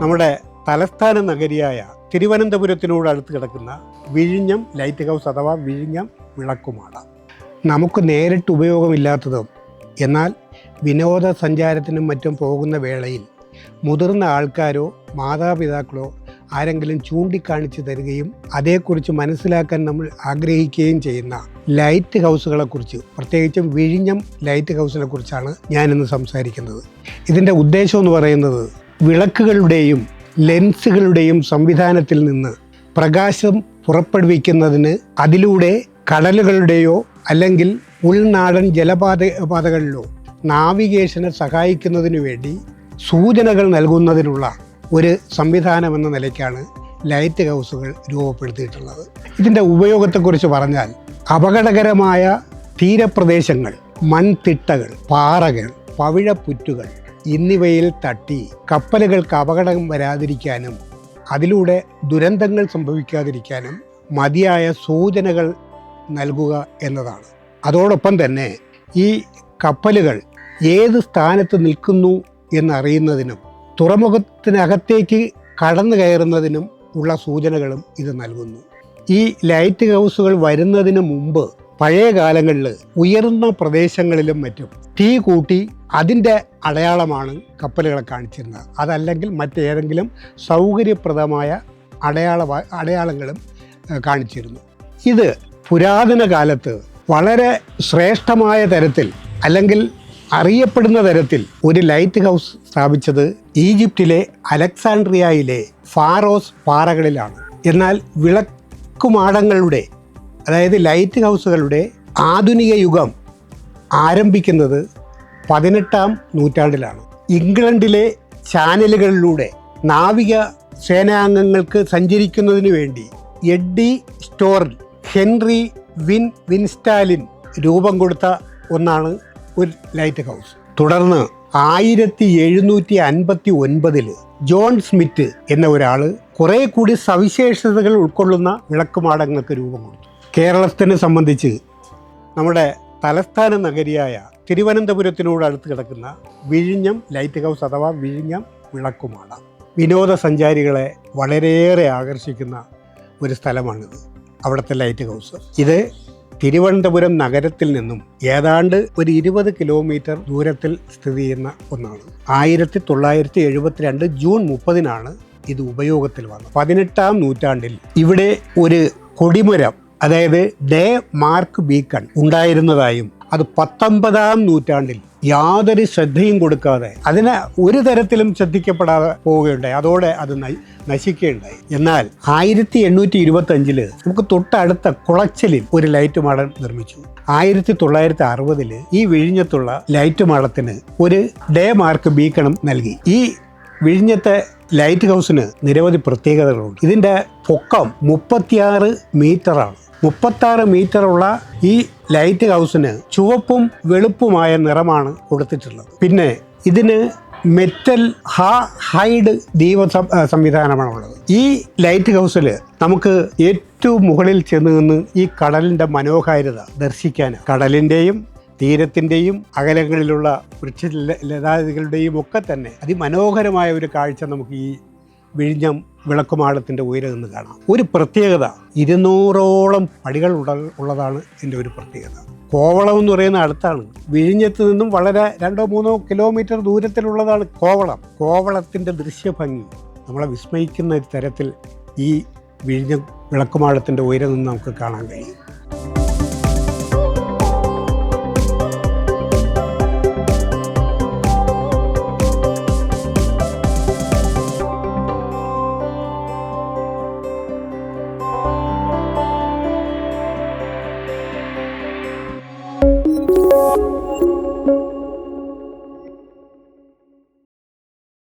നമ്മുടെ തലസ്ഥാന നഗരിയായ തിരുവനന്തപുരത്തിനോട് അടുത്ത് കിടക്കുന്ന വിഴിഞ്ഞം ലൈറ്റ് ഹൗസ് അഥവാ വിഴിഞ്ഞം വിളക്കുമാട. നമുക്ക് നേരിട്ട് ഉപയോഗമില്ലാത്തതും എന്നാൽ വിനോദസഞ്ചാരത്തിനും മറ്റും പോകുന്ന വേളയിൽ മുതിർന്ന ആൾക്കാരോ മാതാപിതാക്കളോ ആരെങ്കിലും ചൂണ്ടിക്കാണിച്ചു തരികയും അതേക്കുറിച്ച് മനസ്സിലാക്കാൻ നമ്മൾ ആഗ്രഹിക്കുകയും ചെയ്യുന്ന ലൈറ്റ് ഹൗസുകളെക്കുറിച്ച് പ്രത്യേകിച്ചും വിഴിഞ്ഞം ലൈറ്റ് ഹൗസിനെ കുറിച്ചാണ് ഞാനിന്ന് സംസാരിക്കുന്നത്. ഇതിന്റെ ഉദ്ദേശം എന്ന് പറയുന്നത് വിളക്കുകളുടെയും ലെൻസുകളുടെയും സംവിധാനത്തിൽ നിന്ന് പ്രകാശം പുറപ്പെടുവിക്കുന്നതിന് അതിലൂടെ കടലുകളുടെയോ അല്ലെങ്കിൽ ഉൾനാടൻ ജലപാത പാതകളിലോ നാവിഗേഷനെ സഹായിക്കുന്നതിനു വേണ്ടി സൂചനകൾ നൽകുന്നതിനുള്ള ഒരു സംവിധാനം എന്ന നിലയ്ക്കാണ് ലൈറ്റ് ഹൗസുകൾ രൂപപ്പെടുത്തിയിട്ടുള്ളത്. ഇതിന്റെ ഉപയോഗത്തെക്കുറിച്ച് പറഞ്ഞാൽ അപകടകരമായ തീരപ്രദേശങ്ങൾ മൺതിട്ടകൾ പാറകൾ പവിഴപ്പുറ്റുകൾ എന്നിവയിൽ തട്ടി കപ്പലുകൾക്ക് അപകടം വരാതിരിക്കാനും അതിലൂടെ ദുരന്തങ്ങൾ സംഭവിക്കാതിരിക്കാനും മതിയായ സൂചനകൾ നൽകുക എന്നതാണ്. അതോടൊപ്പം തന്നെ ഈ കപ്പലുകൾ ഏത് സ്ഥാനത്ത് നിൽക്കുന്നു എന്നറിയുന്നതിനും തുറമുഖത്തിനകത്തേക്ക് കടന്നു കയറുന്നതിനും ഉള്ള സൂചനകളും ഇത് നൽകുന്നു. ഈ ലൈറ്റ് ഹൗസുകൾ വരുന്നതിന് മുമ്പ് പഴയ കാലങ്ങളിൽ ഉയർന്ന പ്രദേശങ്ങളിലും മറ്റും തീ കൂട്ടി അതിന്റെ അടയാളമാണ് കപ്പലുകളെ കാണിച്ചിരുന്നത്. അതല്ലെങ്കിൽ മറ്റേതെങ്കിലും സൗകര്യപ്രദമായ അടയാള അടയാളങ്ങളും കാണിച്ചിരുന്നു. ഇത് പുരാതന കാലത്ത് വളരെ ശ്രേഷ്ഠമായ തരത്തിൽ അല്ലെങ്കിൽ അറിയപ്പെടുന്ന തരത്തിൽ ഒരു ലൈറ്റ് ഹൗസ് സ്ഥാപിച്ചത് ഈജിപ്തിലെ അലക്സാണ്ട്രിയയിലെ ഫാറോസ് പാറകളിലാണ്. എന്നാൽ വിളക്കുമാടങ്ങളുടെ അതായത് ലൈറ്റ് ഹൗസുകളുടെ ആധുനിക യുഗം ആരംഭിക്കുന്നത് പതിനെട്ടാം നൂറ്റാണ്ടിലാണ്. ഇംഗ്ലണ്ടിലെ ചാനലുകളിലൂടെ നാവിക സേനാംഗങ്ങൾക്ക് സഞ്ചരിക്കുന്നതിന് വേണ്ടി എഡ്ഡി സ്റ്റോറിൽ ഹെൻറി വിൻ വിൻസ്റ്റാലിൻ രൂപം കൊടുത്ത ഒന്നാണ് ഒരു ലൈറ്റ് ഹൗസ്. തുടർന്ന് ആയിരത്തി എഴുന്നൂറ്റി അൻപത്തി ഒൻപതിൽ ജോൺ സ്മിത്ത് എന്ന ഒരാൾ കുറെ കൂടി സവിശേഷതകൾ ഉൾക്കൊള്ളുന്ന വിളക്കുമാടങ്ങൾക്ക് രൂപം കൊടുത്തു. കേരളത്തിനെ സംബന്ധിച്ച് നമ്മുടെ തലസ്ഥാന നഗരിയായ തിരുവനന്തപുരത്തിനോട് അടുത്ത് കിടക്കുന്ന വിഴിഞ്ഞം ലൈറ്റ് ഹൗസ് അഥവാ വിഴിഞ്ഞം വിളക്കുമാണ് വിനോദസഞ്ചാരികളെ വളരെയേറെ ആകർഷിക്കുന്ന ഒരു സ്ഥലമാണിത്. അവിടുത്തെ ലൈറ്റ് ഹൗസ് ഇത് തിരുവനന്തപുരം നഗരത്തിൽ നിന്നും ഏതാണ്ട് ഒരു ഇരുപത് കിലോമീറ്റർ ദൂരത്തിൽ സ്ഥിതി ചെയ്യുന്ന ഒന്നാണ്. ആയിരത്തി തൊള്ളായിരത്തി എഴുപത്തിരണ്ട് ജൂൺ മുപ്പതിനാണ് ഇത് ഉപയോഗത്തിൽ വന്നത്. പതിനെട്ടാം നൂറ്റാണ്ടിൽ ഇവിടെ ഒരു കൊടിമരം അതായത് ഡേ മാർക്ക് ബീക്കൺ ഉണ്ടായിരുന്നതായും അത് പത്തൊമ്പതാം നൂറ്റാണ്ടിൽ യാതൊരു ശ്രദ്ധയും കൊടുക്കാതെ അതിന് ഒരു തരത്തിലും ശ്രദ്ധിക്കപ്പെടാതെ പോവുകയുണ്ടായി. അതോടെ അത് നശിക്കുകയുണ്ടായി. എന്നാൽ ആയിരത്തി എണ്ണൂറ്റി ഇരുപത്തി അഞ്ചിൽ നമുക്ക് തൊട്ടടുത്ത കുളച്ചലിൽ ഒരു ലൈറ്റ് മാടം നിർമ്മിച്ചു. ആയിരത്തി തൊള്ളായിരത്തി അറുപതിൽ ഈ വിഴിഞ്ഞത്തുള്ള ലൈറ്റ് മാടത്തിന് ഒരു ഡേ മാർക്ക് ബീക്കണം നൽകി. ഈ വിഴിഞ്ഞത്തെ ലൈറ്റ് ഹൗസിന് നിരവധി പ്രത്യേകതകളുണ്ട്. ഇതിന്റെ പൊക്കം മുപ്പത്തിയാറ് മീറ്ററാണ്. മുപ്പത്താറ് മീറ്ററുള്ള ഈ ലൈറ്റ് ഹൗസിന് ചുവപ്പും വെളുപ്പുമായ നിറമാണ് കൊടുത്തിട്ടുള്ളത്. പിന്നെ ഇതിന് മെറ്റൽ ഹാ ഹൈഡ് ദീപ സംവിധാനമാണുള്ളത്. ഈ ലൈറ്റ് ഹൗസിൽ നമുക്ക് ഏറ്റവും മുകളിൽ ചെന്ന് നിന്ന് ഈ കടലിന്റെ മനോഹാരിത ദർശിക്കാൻ കടലിന്റെയും തീരത്തിന്റെയും അകലങ്ങളിലുള്ള വൃക്ഷ ലതാതികളുടെയും ഒക്കെ തന്നെ അതിമനോഹരമായ ഒരു കാഴ്ച നമുക്ക് ഈ വിഴിഞ്ഞം വിളക്കുമാടത്തിന്റെ ഉയരം എന്ന് കാണാം. ഒരു പ്രത്യേകത ഇരുന്നൂറോളം പടികൾ ഉള്ള ഉള്ളതാണ് എന്റെ ഒരു പ്രത്യേകത. കോവളം എന്ന് പറയുന്ന അടുത്താണ്. വിഴിഞ്ഞത്ത് നിന്നും വളരെ രണ്ടോ മൂന്നോ കിലോമീറ്റർ ദൂരത്തിലുള്ളതാണ് കോവളം. കോവളത്തിന്റെ ദൃശ്യഭംഗി നമ്മളെ വിസ്മയിക്കുന്ന തരത്തിൽ ഈ വിഴിഞ്ഞം വിളക്കുമാടത്തിന്റെ ഉയരം നിന്ന് നമുക്ക് കാണാൻ കഴിയും.